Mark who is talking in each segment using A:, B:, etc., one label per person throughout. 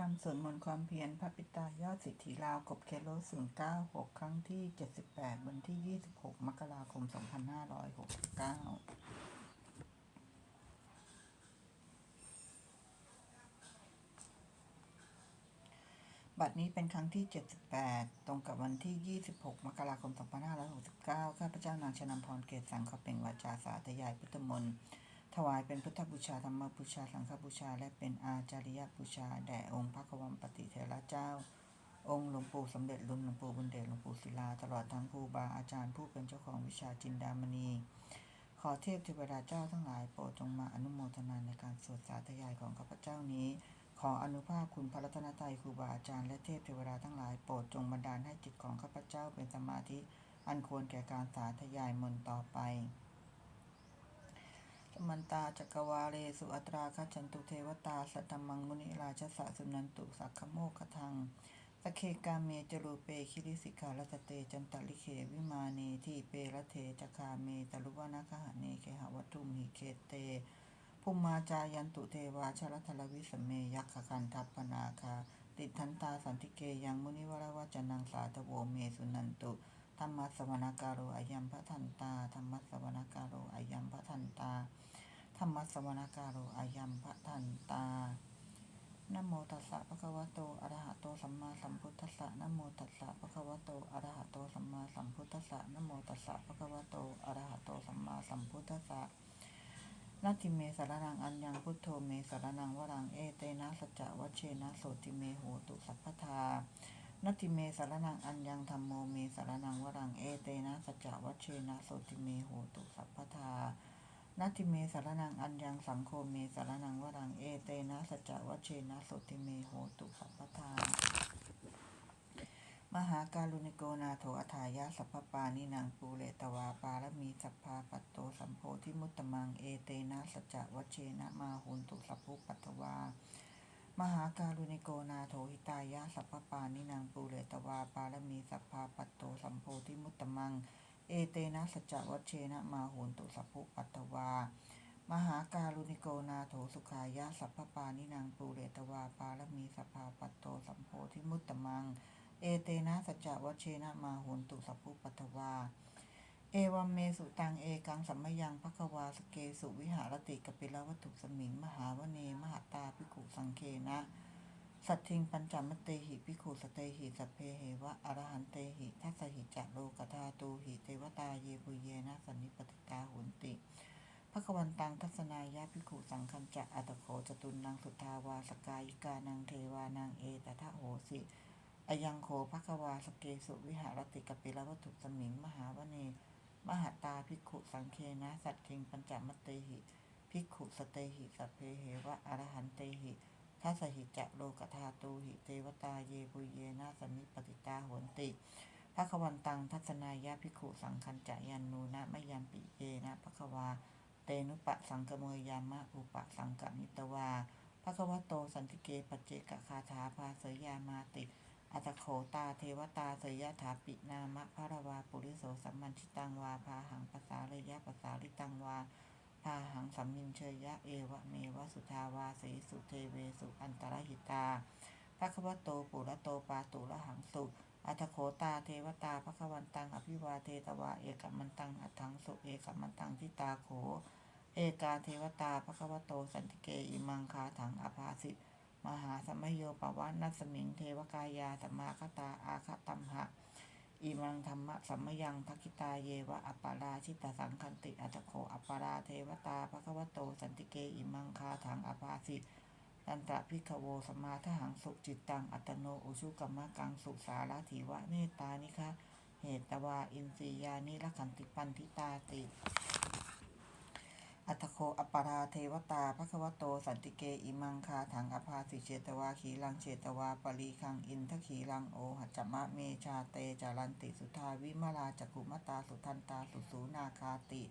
A: กรรมสวดมนต์ความเพียรพระปิตายอดสิทธิลาวกบเคโลศูนย์เก้าหกครั้งที่เจ็ดสิบแปดวันที่ยี่สิบหกมกราคมสองพันห้าร้อยหกสิบเก้าบัดนี้เป็นครั้งที่ 78 ตรงกับวันที่ 26 มกราคม 2569 ข้าพเจ้านางชนำพร เกศสังขเป่งวาจาสาธยายพุทธมนต์ ถวายเป็นพุทธบูชาธรรมบูชา สังฆบูชา และเป็นอาจาริยบูชา แด่องค์พระกวัมปฏิเทระเจ้า องค์หลวงปู่สมเด็จรุ่นหลวงปู่บุญเดชหลวงปู่ศิลา ตลอดทั้งครูบาอาจารย์ผู้เป็นเจ้าของวิชาจินดามณี ขอเทพเทวดาเจ้าทั้งหลายโปรดจงมาอนุโมทนาในการสวดสาธยายของข้าพเจ้านี้ ขออนุภาพคุณพระรัตนตรัยครูบาอาจารย์และเทพเทวดาทั้งหลายโปรดจงบันดาลให้จิตของข้าพเจ้าเป็นสมาธิ อันควรแก่การสาธยายมนต์ต่อไป มันตาจักรวาเลสุอัตราคัจฉันตุเทวตาสัตตมังมุนิราชสะสุนันตุสักขโมกทังสเคกาเมจรูเปคิริสิกาลตเตจันตลิเขวิมาเนทีเประเทจคาเมตลุวนาคหเนเคหวัตุมหิเคเตภูมมาจายันตุเทวาชลทลวิสเมยักขคันทัปปนาคา ติดทันตาสันติเกยังมุนิวรวัจนังสาตโวเมสุนันตุธรรมสวนาการโรอายัมพระทันตาธรรมสวนาการโรอายัมพระทันตา ธรรมสวนาการโรอายัมพะทันตานโมตัสสะภะคะวะโตอะระหะโตสัมมาสัมพุทธัสสะนโมตัสสะภะคะวะโตอะระหะโตสัมมาสัมพุทธัสสะนโมตัสสะภะคะวะโตอะระหะโตสัมมาสัมพุทธัสสะนาทิเมสารนังอัญญังพุทโธเมสารนังวรังเอเตนะสัจวัชเชนะโสติเมโหตุสัพพทานาทิเมสารนังอัญญังธรรมโมเมสารนังวรังเอเตนะสัจวัชเชนะโสติเมโหตุสัพพทา นาทิเมสารนังอัญญังสังโฆเมสารนังวรังเอเตนะสัจจวัชเชนะโสติเมโหตุสัพพทามหาการุณิโกนาโถอัฏายะสัพพปานินางปูเลตวาปารมีสัพพาปัตโตสัมโพธิมุตตมังเอเตนะสัจจวัชเชนะมาหุนตุสัพพุปัตวามหาการุณิโกนาโถหิตายะสัพพปานินางปูเลตวาปารมีสัพพาปัตโตสัมโพธิมุตตมังเเอเตนะสัจจวัชเชนะมาโหนตุสัพพุปัตวา มหาการุณิโกนาโถสุขายะสัพพปานินางปูเรตวาปารมีสัพพาปัตโตสัมโพธิมุตตมัง เอเตนะสัจจวัชเชนะมาโหนตุสัพพุปัตวา เอวัมเมสุตังเอกังสัมมยังภควาสเกสุวิหารติกปิลวัตถุสมิง มหาวเนมหาตาภิกขุสังเคนะ สัตทิงปัญจมเตหิภิขุสเตหิสัพเพเหวะอรหันเตหิทัสสหิจะโลกธาตูหิเทวตาเยปุเยนะสันนิปติตาหุนติภควันตังทัศนายะภิขุสังคัญจะอัตโขจตุนนางสุทาวาสกายิกานังเทวานางเอตทะโหสิอายังโขภควาสเกสุวิหารติกปิลวัตถุสมิงมหาวเน มหาตาภิกขุสังเคนะ สัตทิงปัญจมเตหิภิกขุสเตหิสัพเพเหวะอรหันเตหิ ทัสหิจะโลกธาตูหิเทวตาเยปุเยนะสันนิปติตาโหนติภควันตังทัศนายะภิกขุสังคัญจะยันนูนะมยัมปิเยนะภควา เตนุปะสังกเมยยามะอุปะสังกมิตวาภควโตสันติเกปเจกคาถาภาเสยามาติอัตโขตาเทวตาเสยยถาปินามะพระวาปุริโสสัมมันชิตังวาพาหังภาษาเลยะภาษาลิตังวา พาหังสัมมินเชยยะเอวะเมวะสุทาวาสีสุเทเวสุอันตรหิตาภควโตปุระโตปาตุระหังสุอัตโขตาเทวตาภควันตังอภิวาเทตวาเอกมันตังอัถังสุเอกมันตังทิตาโข เอกาเทวตาภควโตสันติเกอิมังคาถังอภาสิมหาสมโยปวัตนัสมิงเทวกายาสมาคตาอาคตัมหะ อิมังธรรมะสัมมยังทักิตาเยวะอัปปาราชิตสังคันติอัตโขอัปปาราเทวตาภควโตสันติเกอิมังคาถังอภาสิตันตะพิขโวสมาทหังสุจิตตังอัตโนอุชุกรรมะกังสุสารถีวะเนตานิคะเหตวาอินทรียานิละขันติปันทิตาติ อัตโคอัปปาราเทวตาภควโต สันติเก อิมังคาถังอภาสิเจตวาขีลังเจตวาปรีคังอินทขีลังโอหัจมะเมชาเตจารันติสุทาวิมาลาจักุมตาสุทันตาสุสูนาคาติ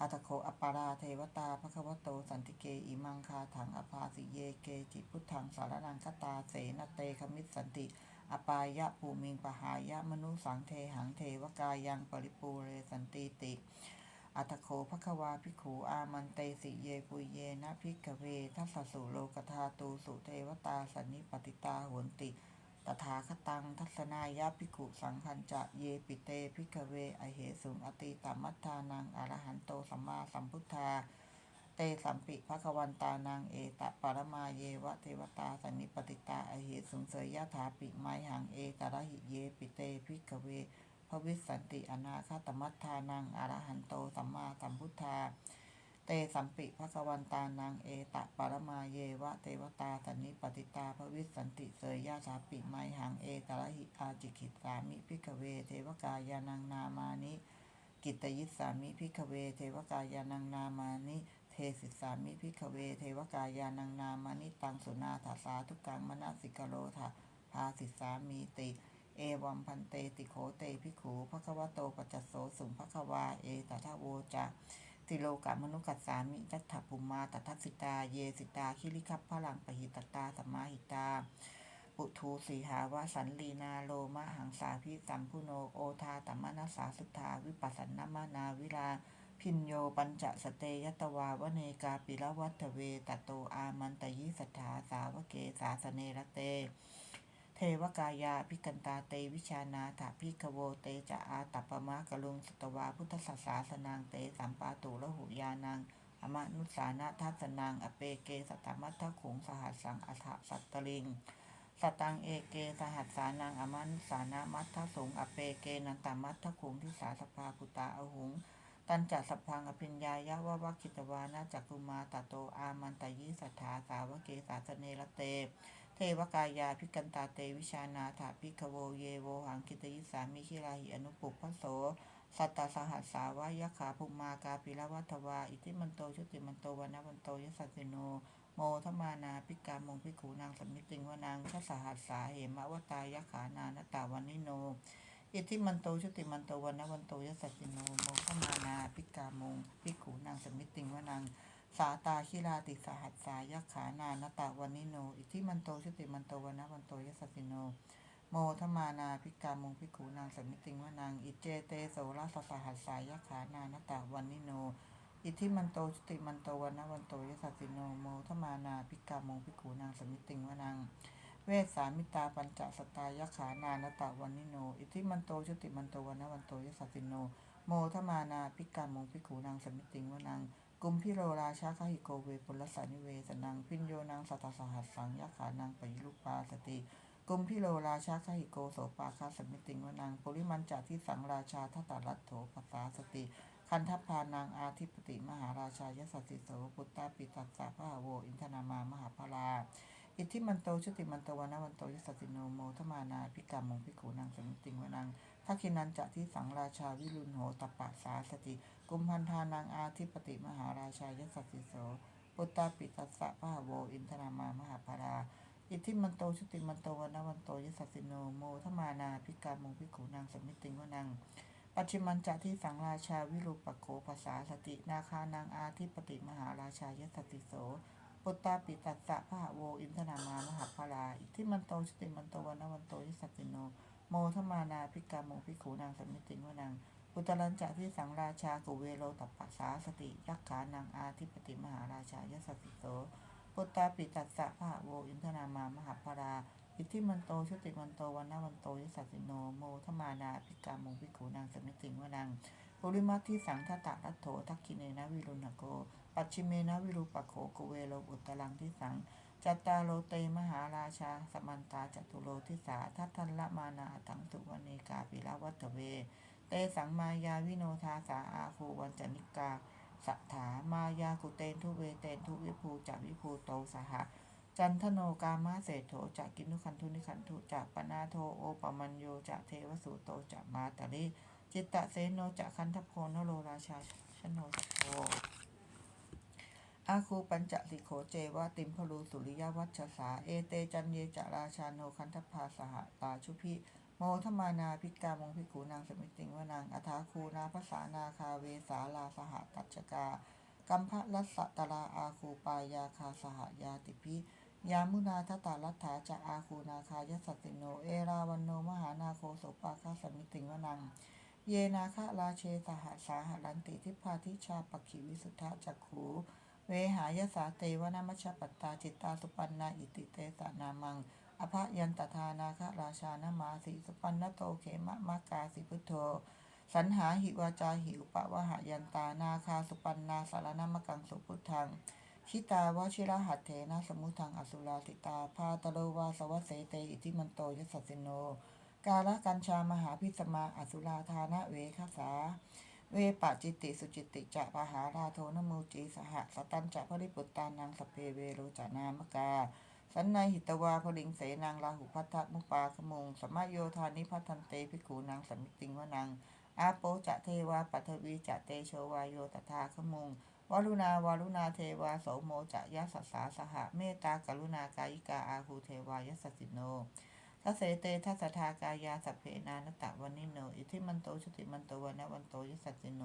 A: อัตโคอัปปาราเทวตาภควโต สันติเก อิมังคาถังอภาสิเยเกจิพุทธังสารนังคตาเสนเตคมิสสันติอปายะภูมิงปหายะมนุสังเทหังเทวกายังปริปูเรสันติติ อัตโขภควาภิกขุอามันเตสิเยปุเยนะภิกขเวทัสสุโลกธาตูสุเทวตาสันนิปติตาโหนติตถาคตังทัศนายาภิกขุสังคัญจะเยปิเตภิกขเวอเหสุงอติตามัฏฐานังอรหันโตสัมมาสัมพุทธา เตสัมปิภควันตานางเอตะปรมาเยวะเทวตาสันนิปติตาอเหสุงเสยยะถาปิไมหังเอตระหิเยปิเตภิกขเว ภวิสสันติอนาคาตมัฏฐานังอรหันโตสัมมาสัมพุทธา เตสัมปิภควันตานางเอตะปรมาเยวะเทวตาสันนิปติตาภวิสสันติเสยยะถาปิไมหังเอตระหิอาจิกิตสามิภิกเว เทวกายานังนามานิ กิตยิสสามิพิกเว เทวกายานังนามานิเทสิสามิพิกเว เทวกายานังนามานิตังสุนาถาสาทุกังมนาสิกโลทะภาสิสามีติ เอวัมพันเตติโขเตพิขูภควโตปัจจโสสุงภควาเอตถาโวจะติโลกามนุกัสสามิจัตถภูมาตทัสสิตา เยสิตาคิริคัพพลังปหิตตาสัมมาหิตา ปุทูสีหาวาสันลีนาโลมะหังสาพิสัมพุโนโอทาตัมมนาสาสุทธาวิปัสสนนามานาวิลาพินโยปัญจสเตยตวาวเนกาปิละวัตเวตโตอามันตยิสัทธาสาวเกสาสเนระเต เทวกายาพิกันตาเตวิชานาถาพิกโวเตจะอาตัปปมะกะลุงสตวาพุทธศาสาสนางเตสัมปาตุละหุยานังอมนุสานาทัสนังอเปเกสตมัตถขุงสหัสสังอัฏฐสัตตลิงสตังเอเกสหัสสานังอมานุสานามัทธสงอเปเกนันตามัทธขุงทิสาสภาปุตาอหุงตันจัสพังอภิญญายะวะวะคิตวานาจักุมาตโตอามันตยิสัทธาสาวเกสาสเนระเต เทวกายาพิกันตาเตวิชานาถาพิกโวเยโวหังคิตยิสามิคิราหิอนุปุพพโสสัตตาสหัสสาวายขาภุมากาปิละวัตวา อิทิมันโตชุติมันโตวันนะวันโตยสัสสิโน โมทมานาพิกามงพิขูนางสมิติงวนางชสหัสสาเหมะวตายขานานตาวันิโน อิทิมันโตชุติมันโตวันนะวันโตยสัสสิโน โมทมานาพิกามงพิขูนางสมิติงวนาง สาตาคิราติสหัสสายะขานานตาวันนิโน อิทิมันโตชุติมันโตวันนะวันโตยสัสสิโน โมทมานาพิกามงพิขูนางสัมิติงวานางอิเจเตโสรสสหัสสายะขานานตาวันนิโน อิทิมันโตชุติมันโตวันนะวันโตยสัสสิโน โมทมานาพิกามงพิขูนางสัมิติงวานังเวสสามิตาปัญจสตายขานานตะวันนิโน อิทิมันโตชุติมันโตวันนวันโตยสัสสิโน โมทมานาพิกามงพิขูนางสมิติงวนัง กุมพิโรราชาคาหิโกเวปุลสานิเวสนังพินโยนางสัตสหัสสังยะขานังปยุลุปาสติกุมพิโรราชาคาหิโกโสปาคาสมิติงวนังปุริมันจาที่สังราชาทัตตรัตโถปัสสาสติ คันทัพพานางอาทิปติมหาราชายสัสสิโสปุตตาปิตัสสะพระโวอินทนามามหาพลาอิทธิมันโตชุติมันโตวันนะวันโตยสัสสิโนโมทมานาพิกรรมมงพิขูนางสมิติงวนังทักขินันจะที่สังราชาวิรุณโหตปะสาสติ กุมพันธานางอาทิปติมหาราชายสัสสิโสปุตตาปิตัสสะพระโวอินทนามามหาพลาอิทธิมันโตชุติมันโตวันวันโตยสัสสิโนโมทมานาพิกรรมงพิขูนางสมิติงวนังปัจฉิมันจะที่สังราชาวิรูปโขภาษาสตินาคานางอาทิปติมหาราชายสัติโสปุตตาปิตัสสะพระโวอินทนามามหาพลาอิทธิมันโตชุติมันโตวันวันโตยสัสสิโนโมทมานาพิกาโมพิขูนางสมิติงวนัง ปุตรัญจะที่สังราชากุเวโลตัปปะสาสติยักขานางอาทิปติมหาราชายสติโสปุตตาปิตัสสะพระโวอินทนามามหาพลาอิทธิมันโตชุติมันโตวันนะวันโตยสัสิโนโมทมานาพิกามงพิขูนางสมิติงวนังปุริมัตที่สังทตะรัตโถทักขิเนนะวิรุณโก ปัจฉิเมนะวิรูปโขกุเวโลอุตรังที่สังจัตตาโลเตมหาราชา สมันตาจตุโลทิสาทัทันละมานาถังสุวเนกาปิละวัตเว เตสังมายาวิโนทาสาอาคูวันจนิกาสัทธามายากุเตนทุเวเตนทุวิภูจักวิภูโตสหะจันทโนกามาเศโถจะกินุคันทุนิคันทุจะปนาโทโอปมัญโยจะเทวสุโตจะมาตาลิจิตตะเสโนจะคันทโพนโรราชาชโนโพอาคูปัญจสิโขเจวะติมพลูสุริยวัชสาเอเตจันเยจะราชาโนคันทพาสหตาชุพิ โมทมานาพิกามงพิขูนางสมิติงวนางอัฐาคูนาภาษานาคาเวสาลาสหตัชกากัมพะรัสสะตราอาคูปายาคาสหยาติพิยามุนาทตาลัตถาจะอาคูนาคายสัสสิโน เอราวันโนมหานาโคโสปาคาสมิติงวนัง เยนาคะราเชสหสาหลันติทิพาทิชาปคิวิสุทธะจักขูเวหายสาเตวนามชปัตตาจิตตาสุปันนาอิติเตสนามัง อภยันตทานาคะราชานมาสีสปันนโตเขมะมากาสิพุทโธ สันหาหิวาจาหิวปะวะหายันตานาคาสุปันนาสารนามกังสุพุทธังชิตาวชิระหัตเถนะสมุทังอสุราติตาพาตโลวาสวัสเสเตอิทิมันโตยสัสิโน กาลกัญชามหาพิสมาอสุราธานะเวคสา เวปะจิตติสุจิตติจะปะหาราโทนโมูจีสหสตันจะพริปุตตานังสเพเวโรจานามกา สันนหิตวาพลิงเสนางลาหุพัทธมุปาขมงสมะโยธานิพัทันเตภิกขูนางสมิติงวนังอาโปจะเทวาปัทวีจะเตโชวายโยตถาขมงวารุณาวารุณาเทวาโสโมจะยะสัสสาสหะเมตตากรุณากายิกาอาหูเทวายสสสิโนทัสเสเตทัสทากายาสัพเพนานตะวันนิโน อิทิมันโตชุติมันโตวันะวันโตยสัสสิโน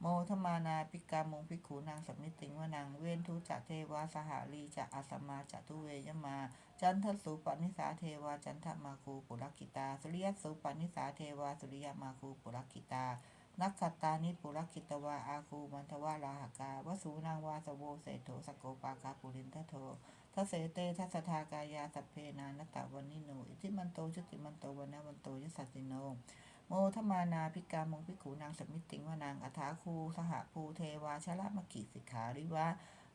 A: โมทมานาปิกามงพิกขูนางสมิติงวานางเวนทุจะเทวาสหาลีจะอาสมาจะทุเวยมา จันทสุปนิสาเทวาจันทมาคูปุรกิตา สุริยสุปนิสาเทวาสุริยมาคูปุรกิตานักขัตตานิปุรกิตวาอาคูมันทวาลาหกาวสูนางวาสโวเสโถสโกปากาปุรินทโททัเสเตทัสทากายาสัพเพนานตะวันนิโนอิทิมันโตชุติมันโตวันนวันโตยสัสสิโน โมทมานาพิกามงพิกขูนางสมิติงวานางอัฐาคูสหภูเทวาชละมกิสิกขาริวะ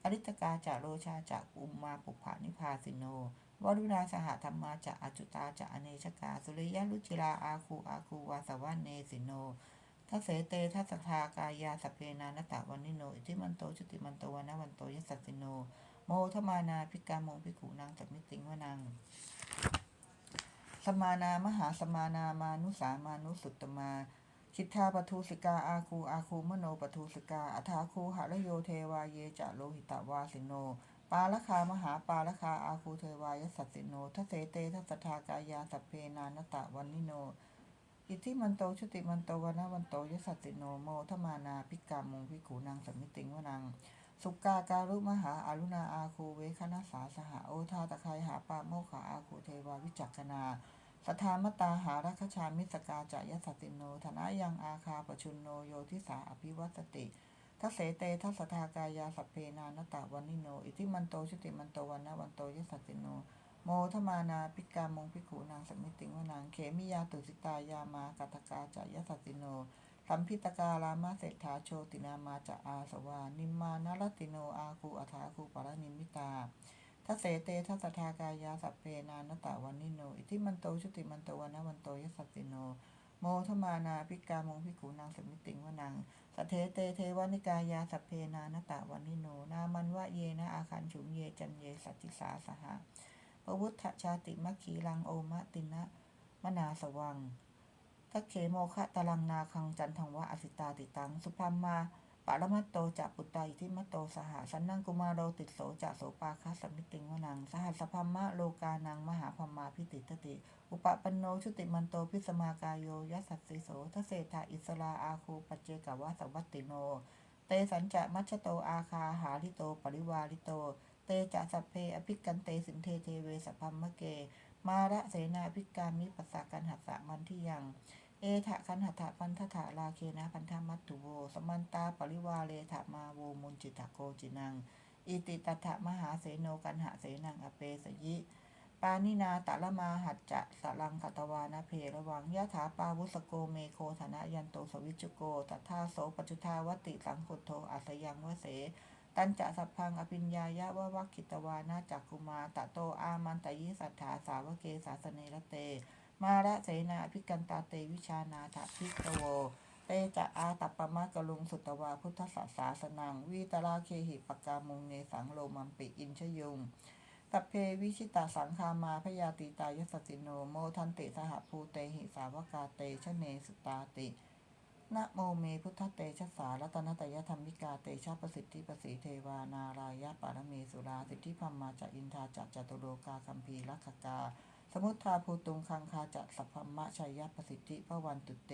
A: อริตกาจะโรชาจะอุมมาปุภานิพาสิโนวรุณาสหธรรมาจะอจุตาจะอเนชกาสุริยลุจิราอาคูอาคูวาสวะเนสิโนทัสเสเตทัสสทากายาสเพนานตะวันนิโนอิทิมันโตชุติมันโตวันวันโตยสัสสิโน โมทมานาพิกามงพิกขูนางสมิติงวานาง สมานามหาสมานามานุสามานุสุตตมาคิทธาปทุสิกาอาคูอาคูมโนปทุสิกาอัฐาคูหะระโยเทวาเยจะโลหิตวาสิโน ปาลคามหาปาลคาอาคูเทวายสัสสิโนทัเสเตทัสทากายาสัพเพนานตะวันนิโน อิทิมันโตชุติมันโตวนนะวันโตยสัสสิโนโมทมานาพิกามุงพิขูนางสมิติงวนัง สุกาการุมหาอารุณาอาคูเวคณะสาสหโอทาตะไคหาปาโมขาอาคูเทวาวิจักขณาสทามตาหารัคชามิสกาจะยสัสสิโนธนะยังอาคาปชุนโนโยทิสาอภิวัตติทัสเสเตทัสทากายาสัพเพนานตะวันนิโน อิทิมันโตชุติมันโตวันนะวันโตยสัสสิโน โมทมานาปิกามงพิกขูนางสมิติงวนางเขมิยาตุสิตายามากัตกาจะยสัสสิโน สัมพิตการามาเศรษฐาโชตินามาจะอาสวา นิมานารติโนอาคูอัฐาคูปารนิมิตาทัสเสเตทัสทากายาสัพเพนานตะวันนิโน อิทิมันโตชุติมันโตวันนะวันโตยสัสสิโน โมทมานาพิกามงพิกูนางสมิติงวนางสเทเตเทวนิกายาสัพเพนานตะวันนิโน นามันวะเยนะอาคันฉุมเยจันเยสัจจิสาสหะปวุฒชาติมัคคีลังโอมะตินะมนาสวัง ทักเขโมคะตาลังนาคังจันทังวะอสิตาติตัง สุพัมมาปารมัตโตจะปุตตาอิทิมัตโตสหสันนังกุมารโรติโสจะโสปาคัสสมิติงวนัง สหัสพัมมะโลกานังมหาพัมมาพิติตติ อุปปันโนชุติมันโตพิสมากายโยยัสสัสสิโสทเศธาอิสราอาคูปัจเจกวะสวัตติโน เตสัญจะมัชโตอาคาหาลิโตปริวาลิโต เตจะสัพเพอภิกันเตสินเทเทเวสพัมมะเก มาระเสนาภิกามิปัสสากันหัสสะมันที่ยัง เอทะคันหัตถะพันธถาลาเคนะพันธมัตตุโวสมันตาปริวาเลถะมาโวมุนจิตะโกจินัง อิติตัถะมหาเสโนกันหะเสนังอเปสยิ ปานินาตะละมาหัจจะสลังคตวานาเพระวังยะถาปาวุสโกเมโคธนะยันโตสวิจุโกตัทธาโสปัจจุทาวติสังพุทโธอัสยังวเสตันจะสัพพังอภิญญายะวะวักขิตวานาจักกุมาตะโตอามันตยิสัทธาสาวเกสาสเนระเต มาระเสนาอภิกันตาเตวิชานาถาพิกโวเตจะอาตัปปมะกะลุงสุตวาพุทธศาสาสนังวีตราเคหิปกามุงเนสังโลมัมปิอินชยุงตัพเพวิชิตาสังคามาพยาติตายสสิโนโมทันติสหภูเตหิสาวกาเตชเนสุตาตินะโมเมพุทธเตชะสารัตนตยธรรมิกาเตชะประสิทธิประสีเทวานารายะปารเมสุราสิทธิพัมมาจะอินทาจักจตุโลกาคัมภีรักกา สมุทธาภูตุงคังคาจะสัพพมะชัยยะประสิทธิพระวันตุเต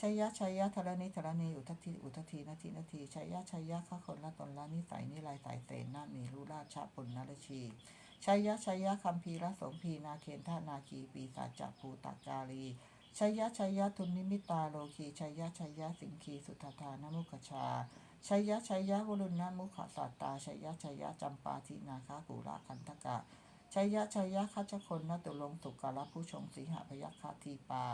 A: ชัยยะชัยยะธรณีธรณีอุทธีอุทธีนาทีนาทีชัยยะชัยยะข้าคนละตนละนิสัยนิลายสายเสนนามีรุราชปุณนรชีชัยยะชัยยะคัมภีรสมพีนาเคนทานาคีปีศาจจภูตากาลีชัยยะชัยยะทุนนิมิตาโลคีชัยยะชัยยะสิงคีสุทธานมุขชาชัยยะชัยยะวรุณนมุขสัตตาชัยยะชัยยะจำปาทินาคากุระคันทกะ ชัยยะชัยยะคัจคนนตุลงสุกาลผู้ชงสีหพยัคฆาทีปา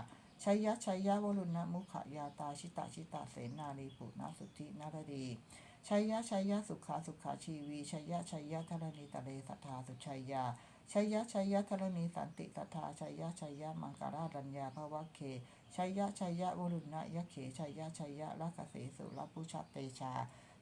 A: ชัยยะชัยยะวรุณนามุขยาตาชิตาชิตาเสนาลีปุนาสุธินารดีชัยยะชัยยะสุขาสุขาชีวีชัยยะชัยยะธรณีตะเลสัทธาสุชัยยาชัยยะชัยยะธรณีสันติสัทธาชัยยะชัยยะมังคารารัญญาภวะเคชัยยะชัยยะวรุณนะยะเขชัยยะชัยยะลักเสสุรพุชเตชา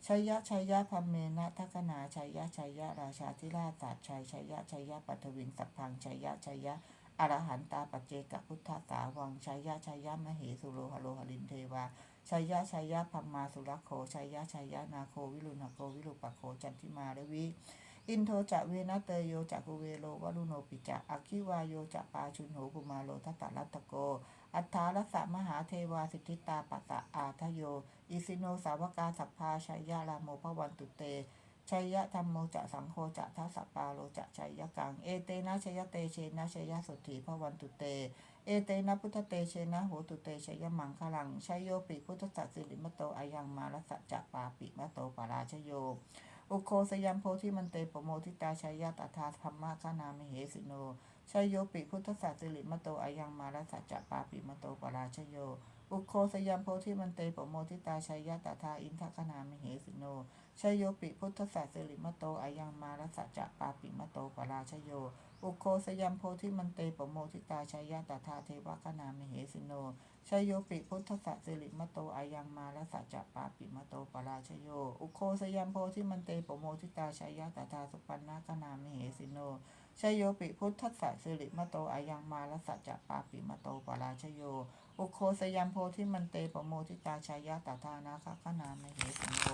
A: ชัยยะชัยยะพัมเมนะทักนาชัยยะชัยยะราชาธิราชสัตชัยชัยยะชัยยะปัทวินสัพพังชัยยะชัยยะอรหันตาปัจเจกพุทธสาวังชัยยะชัยยะมเหสุโรหโลหลินเทวาชัยยะชัยยะพัมมาสุรโคชัยยะชัยยะนาโควิรุณโควิรุปโคจันทิมาเรวิอินโทจะเวนะเตโยจะกุเวโลวรุโนปิจะอคิวาโยจะปาชุนโหกุมาโลทัตตะรัตตโก อัฏฐารัสสะมหาเทวาสิทธิตาปัสสะอาทโย อิสิโนสาวกาสัพพาชัยยะรามโมภวันตุเตชัยยะธรรมโมจะสังโฆจะทัสสปาโลจะชัยยะกัง เอเตนะชัยยะเตเชนะชัยยะสุทธิภวันตุเต เอเตนะพุทธเตเชนะโหตุเตชัยยะมังคลังชัยโยปิพุทธสัสสิริมโตอายังมารสะจะปาปิมโตปาราชโย อุโคสยัมโพธิมันเตปโมทิตาชัยยะตถาธรรมะคานามิเหสิโน ชัยโยปิพุทธศาสิริมโตอายังมารัสสะจะปาปิมโตปราชโย อุโคสยัมโพธิมันเตปโมทิตาชัยยะตถาอินทคนามิเหสิโนชัยโยปิพุทธศาสิริมโตอายังมารัสสะจะปาปิมโตปราชโย อุโคสยัมโพธิมันเตปโมทิตาชัยยะตถาเทวคนามิเหสิโนชัยโยปิพุทธสัสิริมโตอายังมาลสัจจะปาปิมโตปราชโย อุโคสยัมโพธิมันเตปโมทิตาชัยยะตถาสุปันนาคนามิเหสิโน ชัยโยปิพุทธัสสิริมโตอายังมาลสัจจะปาปิมโตปราชโย อุโคสยัมโพธิมันเตปโมทิตาชัยะตถานาคคนามิเหสิโน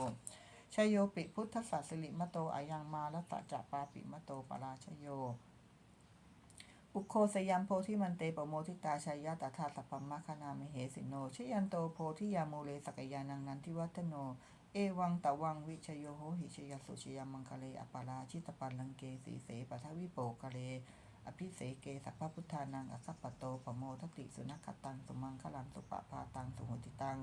A: ชัยโยปิพุทธัสสิริมโตอายังมาลสัจจะปาปิมโตปราชโย อุโคสยัมโพธิมันเตปโมทิตาชัยะตถาสัพพมะคณามิเหสิโนชยันโตโพธิยาโมเลสกยานังนันทิวัฒโน เอวังตะวังวิชโยโหหิชยสุชยามังคะเลอปาราชิตปันลังเกสีเสปทวิโปคะเล อภิเสเกสัพพพุทธานังอสัพปโตปโมทติสุนัขตังสุมังคลังสุปปาตังสุโหติตัง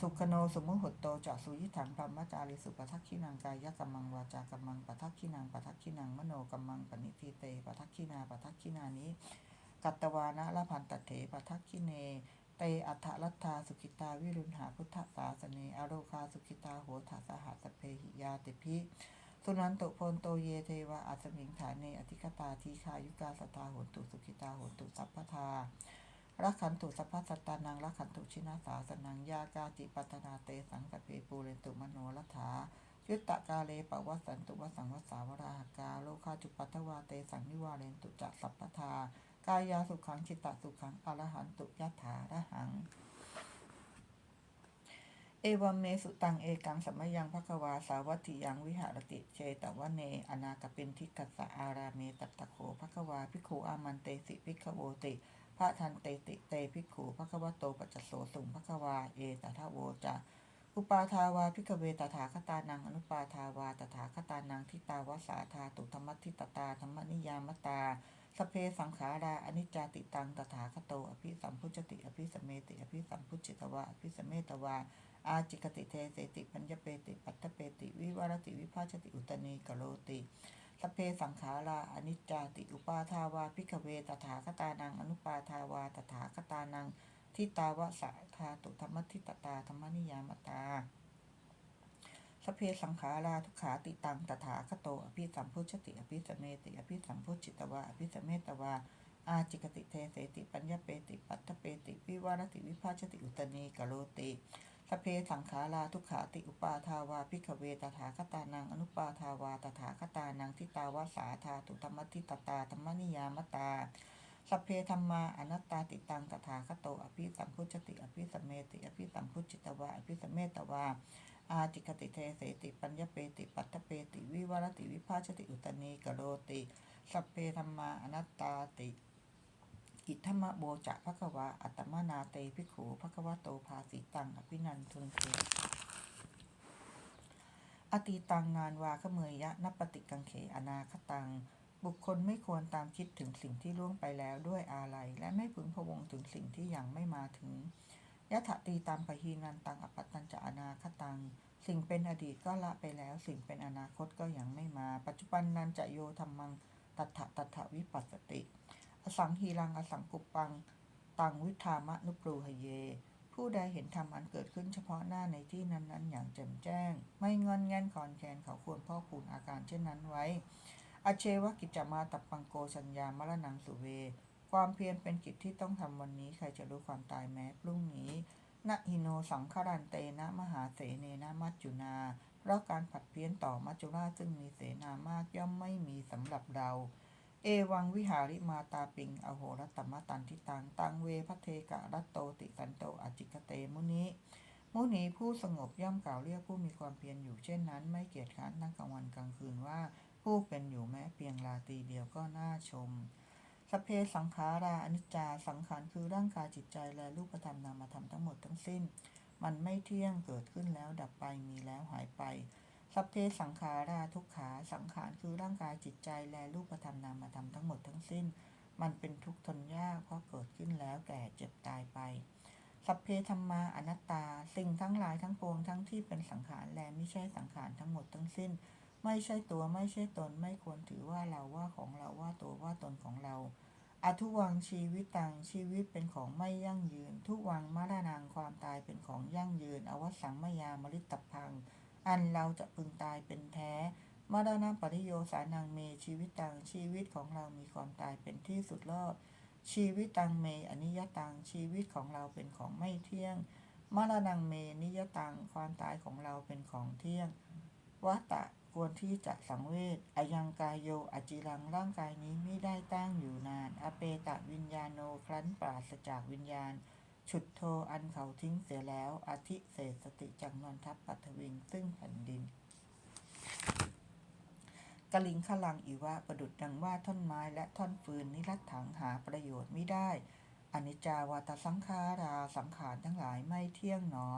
A: สุขโนสมุหุตโตจะสุยิถังพรหมจาริสุปทักขินังกายกัมมังวาจากัมมังปทักขินังปทักขินังมโนกัมมังปณิทิเตปทักขินาปทักขินานิกัตตวานะละพันตเถปทักขิเน เตอัฏฐรัตถาสุขิตาวิรุณหาพุทธศาสเนอโรคาสุขิตาโหทัสหัสเพหิยาติพิสุนันตุพลโตเยเทวะอัสมิงฐานเนอธิคตาทีคายุกาสตาโหนตุสุขิตาโหนตุสัพพทารักขันตุสัพพสัตตานังรักขันตุชินาสาสนังยากาติปัตนาเตสังสพเพปูเรนตุมโนรัฐายุตตะกาเลปวัสสันตุวสังวสาวราหกาโลคาจุปัตวาเตสังนิวาเรนตุจักสัพพทา กายาสุขังจิตตสุขังอรหันตุยะถาระหัง เอวัมเมสุตังเอกังสัมมยังภควาสาวัตถิยังวิหารติเชตวเน อนาคปินทิกัสะอาราเมตัตตะโขภควาภิกขุอามันเตสิภิกขโวติพระทันเตติเตภิกขุภควโตปัจจโสสุงภควาเอตถาโวจะอุปาทาวาพิกเวตถาคตานังอนุปาทาวาตถาคตานังทิตาวสาธาตุธรรมทิตตาธรรมนิยามตา สเพสังขาราอนิจจาติตังตถาคโต อภิสัมพุจติ อภิสเมติ อภิสัมพุจิตวะ อภิสเมตวา อาจิกติเทเสติปัญญเปติ ปัตตเปติ วิวารติ วิภาชติ อุตเนกโลติสเพสังขาราอนิจจาติ อุปาทาวา พิกเว ตถาคตานัง อนุปาทาวา ตถาคตานังทิตาวะสาธาตุธรรมทิตตาธรรมนิยามตา สเพสังขาราทุกขาติตังตถาคโตอภิสัมพุชติอภิสเมติอภิสัมพุจิตวะอภิสเมตวาอาจิกติเทเสติปัญญเปติปัตตเปติวิวารติวิภาชติอุตเนกโลติสเพสังขาราทุกขาติอุปาทาวาพิกเวตถาคตานังอนุปาทาวาตถาคตานังทิตาวสาธาตุธรรมทิตตาธรรมนิยามตาสเพธรรมาอนัตตาติตังตถาคโตอภิสัมพุชติอภิสเมติอภิสัมพุจิตวะอภิสเมตวา อาจิกติเทเสติปัญญเปติ ปัตตเปติ วิวรติวิภาชติอุตเนกโลติ สัพเพธรรมาอนัตตาติอิทธมะโบจะภควาอัตมนาเตภิกขุภควะโตภาสิตังอภินันทุนเตอตีตังนานวาขเมยยะนัปปติกังเขอนาคตัง บุคคลไม่ควรตามคิดถึงสิ่งที่ล่วงไปแล้วด้วยอาลัยและไม่พึงพวงถึงสิ่งที่ยังไม่มาถึง ยะถะตีตามปะฮีนันตังอปัตตัญจะอนาคตัง สิ่งเป็นอดีตก็ละไปแล้ว สิ่งเป็นอนาคตก็ยังไม่มา ปัจจุบันนันจะโยธรรมัง ตัทธะตัทธวิปัสสติ อสังฮีรังอสังกุปัง ตังวิธามะนุปรูหเย ผู้ใดเห็นธรรมอันเกิดขึ้นเฉพาะหน้าในที่นั้นๆ อย่างแจ่มแจ้ง ไม่งอนแงนคอนแคนเขาควรพ่อคูณอาการเช่นนั้นไว้ อเชวกิจจมาตับปังโกสัญญามรณังสุเว ความเพียรเป็นกิจที่ต้องทำวันนี้ ใครจะรู้ความตายแม้พรุ่งนี้นะหิโนสังคารันเตนะมหาเสเนนะมัจจุนา เพราะการผัดเพี้ยนต่อมัจจุราชซึ่งมีเสนามากย่อมไม่มีสำหรับเรา เอวังวิหาริมาตาปิง อโหรตมตันทิตัง ตังเวพเทกะรัตโตติสันโตอจิกเตมุนีมุนีผู้สงบย่อมกล่าวเรียกผู้มีความเพียรอยู่เช่นนั้น ไม่เกียจค้านทั้งกลางวันกลางคืนว่า ผู้เป็นอยู่แม้เพียงราตรีเดียวก็น่าชม สเพสังขาราอนิจจาสังขารคือร่างกายจิตใจและรูปธรรมนามธรรมทั้งหมดทั้งสิ้น มันไม่เที่ยงเกิดขึ้นแล้วดับไปมีแล้วหายไปสัพเพสังขาราทุกขาสังขารคือร่างกายจิตใจและรูปธรรมนามธรรมทั้งหมดทั้งสิ้น มันเป็นทุกข์ทนยากเพราะเกิดขึ้นแล้วแก่เจ็บตายไปสัพเพธรรมาอนัตตา สิ่งทั้งหลายทั้งปวงทั้งที่เป็นสังขารและไม่ใช่สังขารทั้งหมดทั้งสิ้น ไม่ใช่ตัวไม่ใช่ตนไม่ควรถือว่าเราว่าของเราว่าตัวว่าตนของเราอทุวังชีวิตตังชีวิตเป็นของไม่ยั่งยืน ทุวังมรณางความตายเป็นของยั่งยืน อวสังมยามริตพัง อันเราจะพึงตายเป็นแท้มรณะปริโยสานังเมชีวิตตังชีวิตของเรามีความตายเป็นที่สุดรอดชีวิตตังเมอนิยตังชีวิตของเราเป็นของไม่เที่ยงมรณังเมนิยตังความตายของเราเป็นของเที่ยงวัตะ ควรที่จะสังเวชอายังกายโยอจิรังร่างกายนี้ไม่ได้ตั้งอยู่นาน อเปตะวิญญาโนครั้นปราศจากวิญญาณ ฉุดโทอันเขาทิ้งเสียแล้วอธิเศษสติจังนนทัพปัทวิงซึ่งแผ่นดินกลิงขลังอีวะประดุดดังว่าท่อนไม้และท่อนฟืนนิรัตถังหาประโยชน์ไม่ได้อนิจจาวาตสังขาราสังขารทั้งหลายไม่เที่ยงหนอ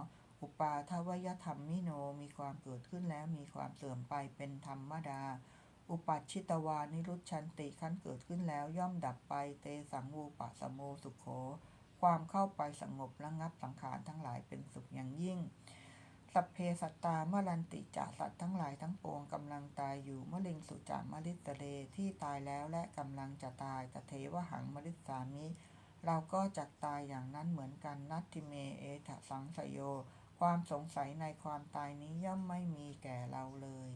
A: อุปาทวยธรรมมิโนมีความเกิดขึ้นแล้วมีความเสื่อมไปเป็นธรรมดา อุปัชชิตวานิรุชันติขั้นเกิดขึ้นแล้วย่อมดับไปเตสังวูปะสโมสุขโข ความเข้าไปสงบระงับสังขารทั้งหลายเป็นสุขอย่างยิ่ง สัพเพสัตตามลันติจะสัตว์ทั้งหลายทั้งปวงกำลังตายอยู่มะลิงสุจามลิตเลที่ตายแล้วและกำลังจะตายตเทวหังมลิสามิเราก็จะตายอย่างนั้นเหมือนกันนัตติเมเอทะสังสโย ความสงสัยในความตายนี้ย่อมไม่มีแก่เราเลย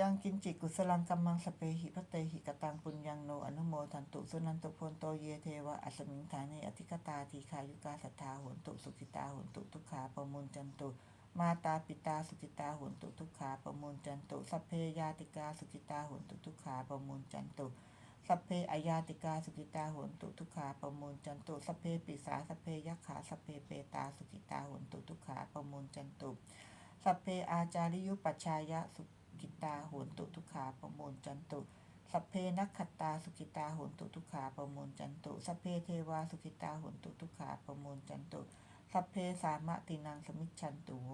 A: ยังกินจิกุสลังกัมมังสเปหิพเตหิกตังปุญญังโนอนุโมทันตุสุนันตุพลโตเยเทวะอัสมิงฐานีอธิกตาทีขายุกาสัทธาหนตุสุกิตาหนตุทุกขาปมุนจันตุ มาตาปิตาสุกิตาหนตุทุกขาปมุนจันตุสัพเพยาติกาสุกิตาหนตุทุกขาปมุนจันตุ สัพเพอายาติกาสุกิตาหนตุทุกขาประมูลจันตุสัพเพปิสาสัพเพยักขาสัพเพเปตาสุกิตาหนตุทุกขาประมูลจันตุสัพเพอาจาริยุปัชายะสุกิตาหนตุทุกขาประมูลจันตุสัพเพนักขตาสุกิตาหนตุทุกขาประมูลจันตุสัพเพเทวาสุกิตาหนตุทุกขาประมูลจันตุสัพเพสามะตินังสมิชันตุโว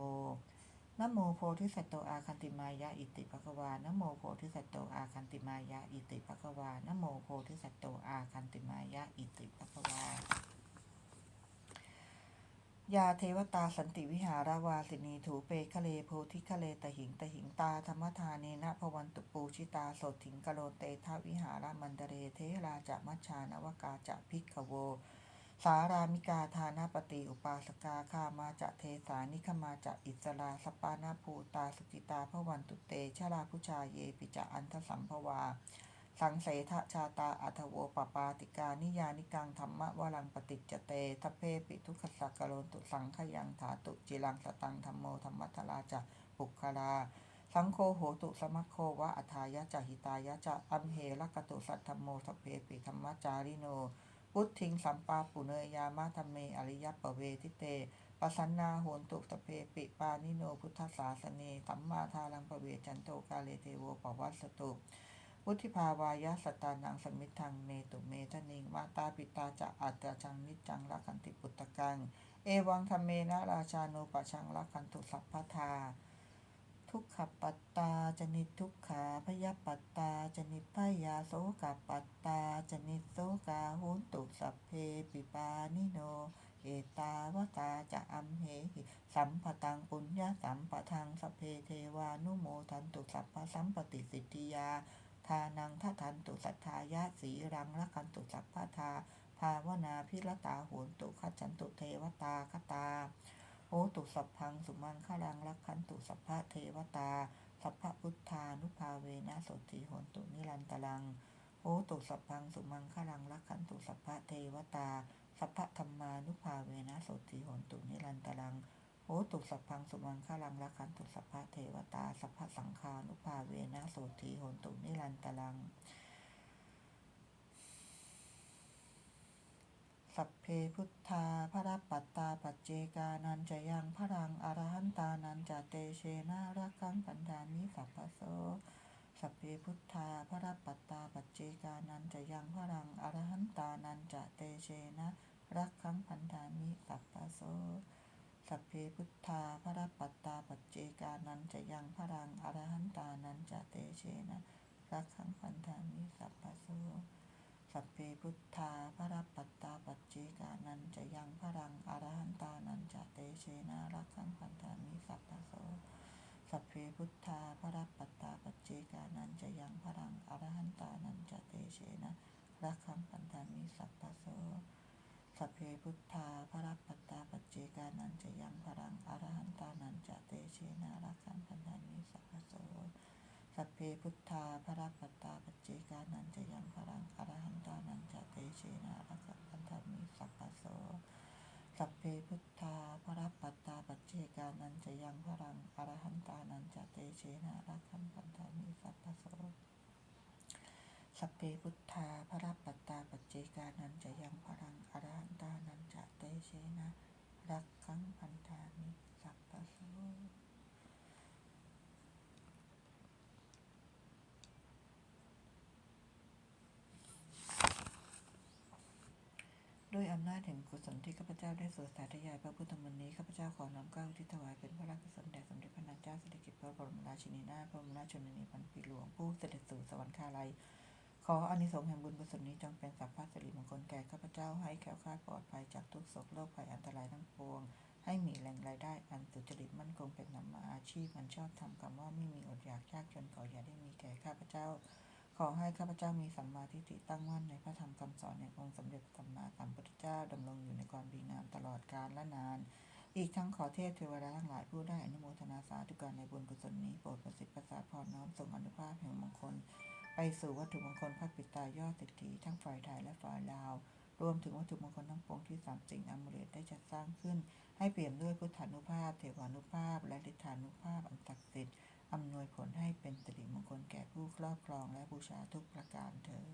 A: นโมโพธิสัตโตอาคันติมายะอิติภควานโมโพธิสัตโตอาคันติมายะอิติภควานโมโพธิสัตโตอาคันติมายะอิติภควายาเทวตาสันติวิหารวาสินีถูเปคะเลโพธิคะเลตหิงตหิงตาธรรมทาเนนะพวันตุปูชิตาโสถิงกโลเตทวิหารมันเดเรเทราจะมัชานวกาจะพิกโว สารามิกาทานาปฏิอุปาสกาคามาจะเทสานิคมาจะอิสลาสปานาภูตาสุกิตาพวันตุเตชาลาพุชาเยปิจะอันทสัมภวา สังเสทชาตาอัทโวปปาติกานิยานิกังธรรมะวลังปฏิจเตทเพปิทุขสักกโลตุสังขยังถาตุจิลังสตังธรรมโมธรรมัทลาจะปุคลาสังโฆโหตุสมัคโควะอัทายะจหิตายะจะอัมเหลกตุสัทธโมสเพปิธรรมจาริโน พุทธิงสัมปาปุเนยามาธรรมเมอริยปเวทิเตปัสนาโหนตุสเพปิปานิโนพุทธศาสเนสัมมาทาลังปเวจันโตกาเลเทโวปวัสสตุพุทธิภาวายะสตานังสมิทังเนตุเมทนิงมาตาปิตาจะอัตจังนิจังละคันติปุตตะกัง เอวังธรรมเมนะราชาโนปะชังละคันตุสัพพทา ทุกขปัตตาจนิทุกขาพยปัตตาจนิพยาโสกปัตตาจนิโสกาหุนตุสัพเพปิปานิโนเอตาวตาจะอัมเหหิสัมปตังปุญญาสัมปทังสพเพเทวานุโมทันตุสัพพสัมปติสิทธิยาทานังทัทันตุสัทธายะสีรังละกันตุสัพพทาภาวนาพิรตาโหนตุขัจจันตุเทวตาคตา โหตุสัพพังสุมังคลังรักขันตุสัพพะเทวตา สัพพะพุทธานุภาเวนะสติโหนตุนิรันตลังโหตุสัพพังสุมังคลังรักขันตุสัพพะเทวตา สัพพะธรรมานุภาเวนะสติโหนตุนิรันตลังโหตุสัพพังสุมังคลังรักขันตุสัพพะเทวตา สัพพะสังฆานุภาเวนะโสติโหนตุนิรันตลัง สัพเพพุทธาพระปัตตาปัจเจกานันจะยังพรังอรหันตานันจะเตเชนะรักขังปันดามิสัพพะโสสัพเพพุทธาพระปัตตาปัจเจกานันจะยังพรังอรหันตานันจะเตเชนะรักขังพันธามิสัพพะโสสัพเพพุทธาพระปัตตาปัจเจกานันจะยังพรังอรหันตานันจะเตเชนะรักขังพันธามิสัพพะโส สัพเพพุทธาพระปัตตาปัจเจกานันจะยังพรังอรหันตานันจะเตเชนะรักขังพันธามิสัพพะโสสัพเพพุทธาพระปัตตาปัจเจกานันจะยังพรังอรหันตานันจะเตเชนะรักขังพันธามิสัพพะโสสัพเพพุทธาพระปัตตาปัจเจกานันจะยังพรังอรหันตานันจะเตเชนะรักขังพันธามิสัพพะโส สั พเพพุทธาพระปัตตาปัจเจกานันจะยังพรังอรหันตานันจะเตเชนะรักขังพันธามิสัพพะโสสัพเพพุทธาพระปัตตาปัจเจกานันจะยังพรังอรหันตานันจะเตเชนะรักขังพันธามิสัพพะโสสัพเพพุทธาพระปัตตาปัจเจกานันจะยังพรังอรหันตานันจะเตเชนะรักขังพันธามิสัพพะโส ด้วย อำนาจแห่งกุศลที่ข้าพเจ้าได้สวดสาธยายพระพุทธมนต์นี้ข้าพเจ้าขอน้อมเกล้าอุที่ถวายเป็นพระราชกุศลแด่สมเด็จพระนางเจ้าสิริกิติ์พระบรมราชินีนาถพระบรมราชชนนีพันปีหลวงผู้เสด็จสู่สวรรคาลัย ขออานิสงส์แห่งบุญกุศลนี้จงเป็นสัพพะสิริมงคลแก่ข้าพเจ้าให้แคล้วคลาดปลอดภัยจากทุกโศกโรคภัยอันตรายทั้งปวง ให้มีแหล่งรายได้อันสุจริตมั่นคงเป็นธรรมาอาชีพมันชอบทำคำว่าไม่มีอดอยากยากจนขออย่าได้มีแก่ข้าพเจ้า ขอให้ข้าพเจ้ามีสัมมาทิฏฐิตั้งมั่นในพระธรรมคำสอนแห่งองค์สมเด็จสัมมาสัมพุทธเจ้าดำรงอยู่ในความดีงามตลอดกาลและนาน อีกทั้งขอเทพเทวดาทั้งหลายผู้ได้อนุโมทนาสาธุการในบุญกุศลนี้โปรดประสิทธิ์ประสาทพรน้อมส่งอนุภาพแห่งมงคล ไปสู่วัตถุมงคลพระปิตายอดสิทธิทั้งฝ่ายไทยและฝ่ายลาว รวมถึงวัตถุมงคลทั้งปวงที่สามสิ่งอมุเลตได้จัดสร้างขึ้น ให้เปี่ยมด้วยพุทธานุภาพ เทวานุภาพ และฤทธานุภาพอันศักดิ์สิทธิ์ อำนวยผลให้เป็นสิริมงคลแก่ผู้ครอบครองและบูชาทุกประการเธอ